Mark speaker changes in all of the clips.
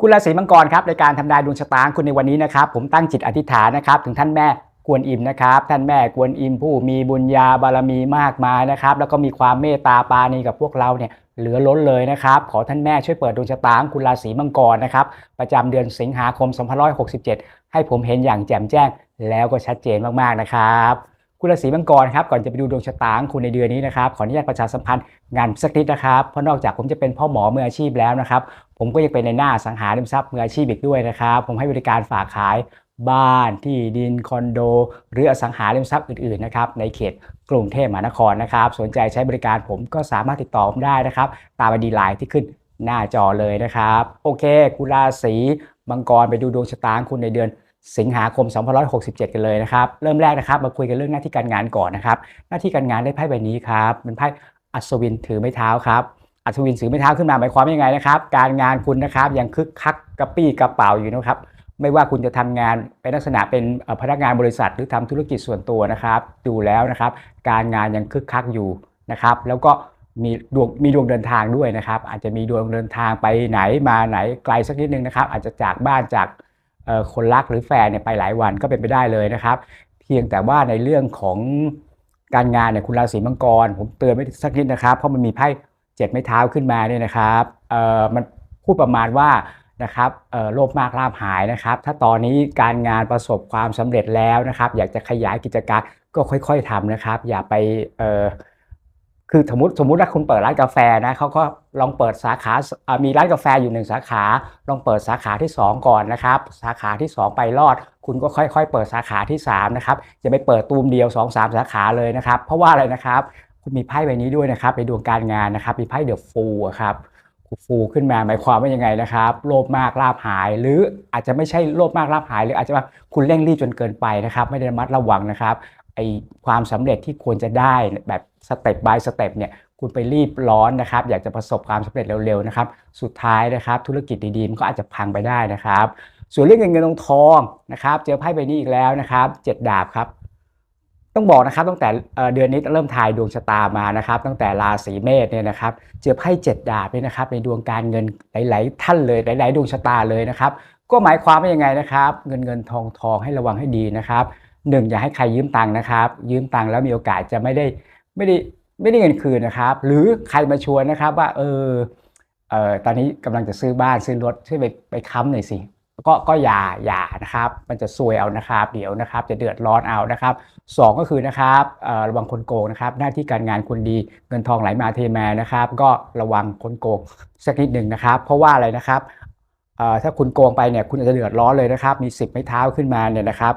Speaker 1: คุณราศีมังกรครับในการทำนายดวงชะตาคุณในวันนี้นะครับ ผมตั้งจิตอธิษฐานนะครับ ถึงท่านแม่กวนอิมนะครับ ท่านแม่กวนอิมผู้มีบุญญาบารมีมากมายนะครับ แล้วก็มีความเมตตาปาณีกับพวกเราเนี่ยเหลือล้นเลยนะครับ ขอท่านแม่ช่วยเปิดดวงชะตาคุณราศีมังกรนะครับ ประจำเดือนสิงหาคม 2567 ให้ผมเห็นอย่างแจ่มแจ้ง แล้วก็ชัดเจนมากๆนะครับ คุณราศีมังกรครับก่อนจะไปดูดวงชะตาของคุณในเดือนนี้นะครับขออนุญาตประชาสัมพันธ์งานสักนิดนะครับเพราะนอกจากผมจะเป็นพ่อหมอมืออาชีพแล้วนะครับ ผมก็ยังเป็นในหน้าสังหาริมทรัพย์มืออาชีพอีกด้วยนะครับ ผมให้บริการฝากขายบ้านที่ดินคอนโด หรืออสังหาริมทรัพย์อื่นๆนะครับในเขตกรุงเทพมหานครนะครับ สนใจใช้บริการผมก็สามารถติดต่อผมได้นะครับ ตามไอดีไลน์ที่ขึ้นหน้าจอเลยนะครับ โอเค คุณราศีมังกรไปดูดวงชะตาของคุณในเดือน สิงหาคม 2567 กันเลยนะครับ เริ่มแรกนะครับ มาคุยกันเรื่องหน้าที่การงานก่อนนะครับ หน้าที่การงานได้ไพ่ใบนี้ครับเป็นไพ่อัศวินถือไม้เท้าครับ อัศวินถือไม้เท้าขึ้นมาหมายความยังไงนะครับ การงานคุณนะครับยังคึกคักกระปี้กระเป๋าอยู่นะครับ ไม่ว่าคุณจะทำงานเป็นลักษณะเป็นพนักงานบริษัทหรือทำธุรกิจส่วนตัวนะครับ ดูแล้วนะครับ การงานยังคึกคักอยู่นะครับ แล้วก็มีดวงมีดวงเดินทางด้วยนะครับ อาจจะมีดวงเดินทางไปไหนมาไหนไกลสักนิดนึงนะครับ อาจจะจากบ้านจาก คนรักหรือแฟนเนี่ยไปหลายวันก็เป็นไปได้เลยนะครับ เพียงแต่ว่าในเรื่องของการงานเนี่ยคุณราศีมังกร ผมเตือนไว้สักนิดนะครับ เพราะมันมีไพ่เจ็ดไม้เท้าขึ้นมาเนี่ยนะครับเอ่อมันพูดประมาณว่านะครับเอ่อโลภมากลาภหายนะครับ ถ้าตอนนี้การงานประสบความสำเร็จแล้วนะครับ อยากจะขยายกิจการก็ค่อย ๆทำนะครับ อย่าไปเอ่อ คือสมมติสมมติว่าคุณเปิดร้านกาแฟนะเขาก็ลองเปิดสาขาอ่ามีร้านกาแฟอยู่หนึ่งสาขา ลองเปิดสาขาที่ 2 ก่อนนะครับ สาขาที่ 2 ไปรอด คุณก็ค่อยๆ เปิดสาขาที่3นะครับอย่าไปเปิดตูมเดียว 2 3 สาขาเลยนะครับ เพราะว่าอะไรนะครับ คุณมีไพ่ใบนี้ด้วยนะครับในดวงการงานนะครับ มีไพ่เดอะฟูครับฟูขึ้นมาหมายความว่ายังไงนะครับ โลภมากลาภหาย หรืออาจจะไม่ใช่โลภมากลาภหาย หรืออาจจะว่าคุณเร่งรีบจนเกินไปนะครับ ไม่ได้ระมัดระวังนะครับ ไอความสำเร็จที่ควรจะได้แบบสเต็ป by สเต็ปเนี่ยคุณไปรีบร้อนนะครับ อยากจะประสบความสำเร็จเร็วๆนะครับ สุดท้ายนะครับธุรกิจดีๆมันก็อาจจะพังไปได้นะครับ ส่วนเรื่องเงินเงินทองทองนะครับ เจอไพ่ใบนี้อีกแล้วนะครับเจ็ดดาบครับ ต้องบอกนะครับตั้งแต่เอ่อเดือนนี้เริ่มทายดวงชะตามานะครับ ตั้งแต่ราศีเมษเนี่ยนะครับ เจอไพ่เจ็ดดาบเนี่ยนะครับ ในดวงการเงินหลายๆท่านเลยหลาย ๆ ดวงชะตาเลยนะครับ ก็หมายความว่ายังไงนะครับ เงินเงินทองทองให้ระวังให้ดีนะครับ หนึ่งอย่าให้ใครยืมตังค์นะครับ ยืมตังค์แล้วมีโอกาสจะไม่ได้ไม่ได้ไม่ได้เงินคืนนะครับ หรือใครมาชวนนะครับว่าเออเออตอนนี้กำลังจะซื้อบ้านซื้อรถช่วยไปไปค้ำหน่อยสิก็ก็อย่าอย่านะครับ มันจะซวยเอานะครับ เดี๋ยวนะครับ จะเดือดร้อนเอานะครับสองก็คือนะครับระวังคนโกงนะครับ หน้าที่การงานคุณดีเงินทองไหลมาเทมานะครับ ก็ระวังคนโกงสักนิดหนึ่งนะครับ เพราะว่าอะไรนะครับถ้าคุณโกงไปเนี่ยคุณอาจจะเดือดร้อนเลยนะครับ มีสิบไม้เท้าขึ้นมาเนี่ยนะครับ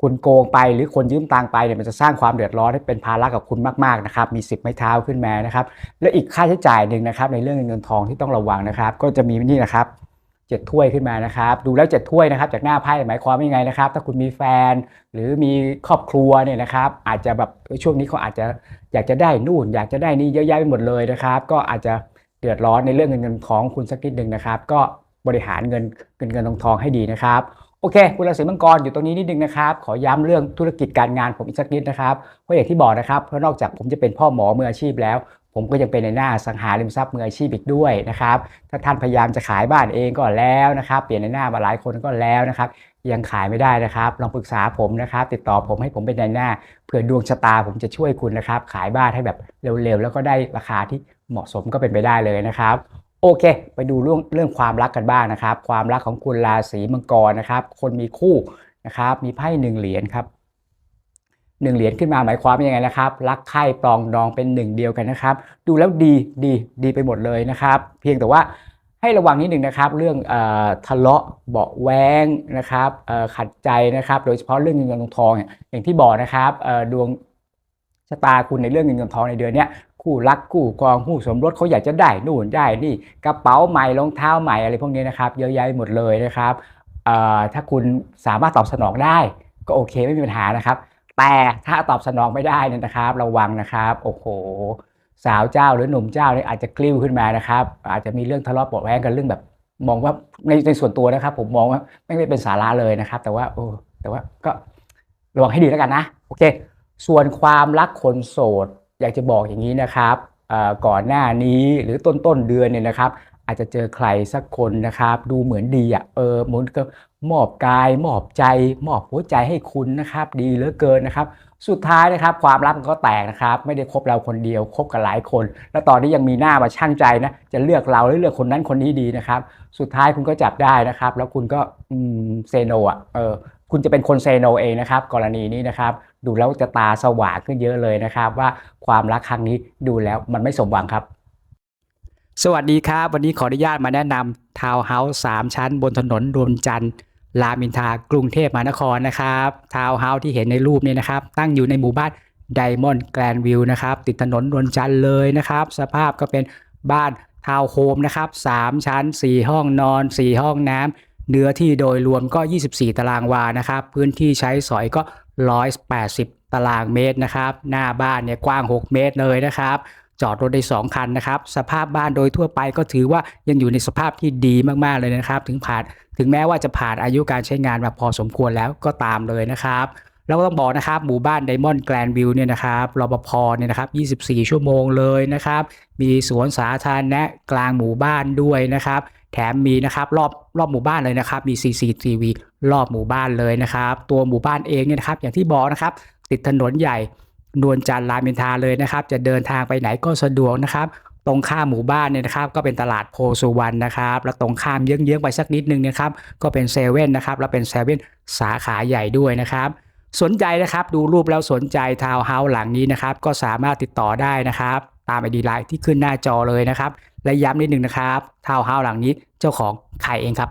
Speaker 1: คุณโกงไปหรือคนยืมตังไปเนี่ยมันจะสร้างความเดือดร้อนให้เป็นภาระกับคุณมากๆนะครับมีสิบไม้เท้าขึ้นมานะครับและอีกค่าใช้จ่ายหนึ่งนะครับในเรื่องเงินทองที่ต้องระวังนะครับ ก็จะมีนี่นะครับเจ็ดถ้วยขึ้นมานะครับ ดูแล้วเจ็ดถ้วยนะครับ จากหน้าไพ่หมายความว่ายังไงนะครับ ถ้าคุณมีแฟน หรือมีครอบครัวเนี่ยนะครับ อาจจะแบบช่วงนี้เขาอาจจะอยากจะได้นู่น อยากจะได้นี่เยอะแยะไปหมดเลยนะครับ ก็อาจจะเดือดร้อนในเรื่องเงินเงินของคุณสักนิดหนึ่งนะครับ ก็บริหารเงินเงินเงินทองทองให้ดีนะครับ โอเค คุณราศีมังกรอยู่ตรงนี้นิดนึงนะครับ ขอย้ำเรื่องธุรกิจการงานผมอีกสักนิดนะครับ เพราะอย่างที่บอกนะครับ เพราะนอกจากผมจะเป็นพ่อหมอมืออาชีพแล้ว ผมก็ยังเป็นในหน้าสังหาริมทรัพย์มืออาชีพอีกด้วยนะครับ ถ้าท่านพยายามจะขายบ้านเองก็แล้วนะครับ เปลี่ยนในหน้ามาหลายคนก็แล้วนะครับ ยังขายไม่ได้นะครับ ลองปรึกษาผมนะครับ ติดต่อผมให้ผมเป็นในหน้า เผื่อดวงชะตาผมจะช่วยคุณนะครับ ขายบ้านให้แบบเร็วๆ แล้วก็ได้ราคาที่เหมาะสมก็เป็นไปได้เลยนะครับ โอเค ไปดูเรื่องเรื่องความรักกันบ้างนะครับ ความรักของคุณราศีมังกรนะครับ คนมีคู่นะครับ มีไพ่หนึ่งเหรียญครับหนึ่งเหรียญขึ้นมาหมายความว่ายังไงนะครับ รักใคร่ปรองดองเป็นหนึ่งเดียวกันนะครับ ดูแล้วดีดีดีไปหมดเลยนะครับ เพียงแต่ว่าให้ระวังนิดหนึ่งนะครับ เรื่องอทะเลาะเบาแวงนะครับขัดใจนะครับ โดยเฉพาะเรื่องเงินเงินทองทองเนี่ยอย่างที่บอกนะครับดวงชะตาคุณในเรื่องเงินเงินทองในเดือนเนี้ย คู่รักคู่ครองคู่สมรสเขาอยากจะได้นู่นได้นี่กระเป๋าใหม่รองเท้าใหม่อะไรพวกนี้นะครับเยอะแยะหมดเลยนะครับถ้าคุณสามารถตอบสนองได้ก็โอเคไม่มีปัญหานะครับ แต่ถ้าตอบสนองไม่ได้นี่นะครับ ระวังนะครับโอ้โหสาวเจ้าหรือหนุ่มเจ้าเนี่ยอาจจะกลิ้วขึ้นมานะครับ อาจจะมีเรื่องทะเลาะเบาแว้งกันเรื่องแบบ มองว่าในในส่วนตัวนะครับ ผมมองว่าไม่ได้เป็นสาระเลยนะครับ แต่ว่าโอ้แต่ว่าก็ระวังให้ดีแล้วกันนะโอเค ส่วนความรักคนโสด อยากจะบอกอย่างนี้นะครับก่อนหน้านี้หรือต้นต้นเดือนเนี่ยนะครับอาจจะเจอใครสักคนนะครับ ดูเหมือนดีอะเออเหมือนกับมอบกาย มอบใจ มอบหัวใจให้คุณนะครับ ดีเหลือเกินนะครับ สุดท้ายนะครับ ความรักมันก็แตกนะครับ ไม่ได้คบเราคนเดียวคบกับหลายคน แล้วตอนนี้ยังมีหน้ามาช่างใจนะจะเลือกเราหรือเลือกคนนั้นคนนี้ดีนะครับ สุดท้ายคุณก็จับได้นะครับ แล้วคุณก็เซโนอะเออ คุณจะเป็นคนเซโนเองนะครับ กรณีนี้นะครับ ดูแล้วจะตาสว่างขึ้นเยอะเลยนะครับ ว่าความรักครั้งนี้ดูแล้วมันไม่สมหวังครับ สวัสดีครับ วันนี้ขออนุญาตมาแนะนำทาวน์เฮาส์สามชั้น บนถนนรวมจันทร์รามอินทากรุงเทพมหานครนะครับทาวน์เฮาส์ที่เห็นในรูปนี้นะครับ ตั้งอยู่ในหมู่บ้านไดมอนด์แกรนวิวนะครับ ติดถนนรวมจันทร์เลยนะครับ สภาพก็เป็นบ้านทาวน์โฮมนะครับสามชั้น 4 ห้องนอน 4 ห้องน้ำ เนื้อที่โดยรวมก็ 24 ตารางวานะครับ พื้นที่ใช้สอยก็ 180 ตารางเมตรนะครับ หน้าบ้านเนี่ยกว้าง 6 เมตรเลยนะครับ จอดรถได้ 2 คันนะครับ สภาพบ้านโดยทั่วไปก็ถือว่ายังอยู่ในสภาพที่ดีมากๆเลยนะครับ ถึงผ่านถึงแม้ว่าจะผ่านอายุการใช้งานมาพอสมควรแล้วก็ตามเลยนะครับ แล้วก็ต้องบอกนะครับ หมู่บ้านไดมอนด์แกรนวิวเนี่ยนะครับรปภเนี่ยนะครับ 24 ชั่วโมงเลยนะครับ มีสวนสาธารณะกลางหมู่บ้านด้วยนะครับ แถมมีนะครับรอบรอบหมู่บ้านเลยนะครับ มี CCTV รอบหมู่บ้านเลยนะครับ ตัวหมู่บ้านเองเนี่ยนะครับ อย่างที่บอกนะครับ ติดถนนใหญ่นวลจันทร์รามอินทาเลยนะครับ จะเดินทางไปไหนก็สะดวกนะครับตรงข้ามหมู่บ้านเนี่ยนะครับก็เป็นตลาดโพสุวรรณนะครับ แล้วตรงข้ามเยื้องๆไปสักนิดนึงนะครับ ก็เป็นเซเว่นนะครับ แล้วเป็นเซเว่นสาขาใหญ่ด้วยนะครับ สนใจนะครับดูรูปแล้วสนใจทาวน์เฮาส์หลังนี้นะครับ ก็สามารถติดต่อได้นะครับ ตามไอดีไลน์ที่ขึ้นหน้าจอเลยนะครับ และย้ำนิดนึงนะครับทาวน์เฮาส์หลังนี้เจ้าของใครเองครับ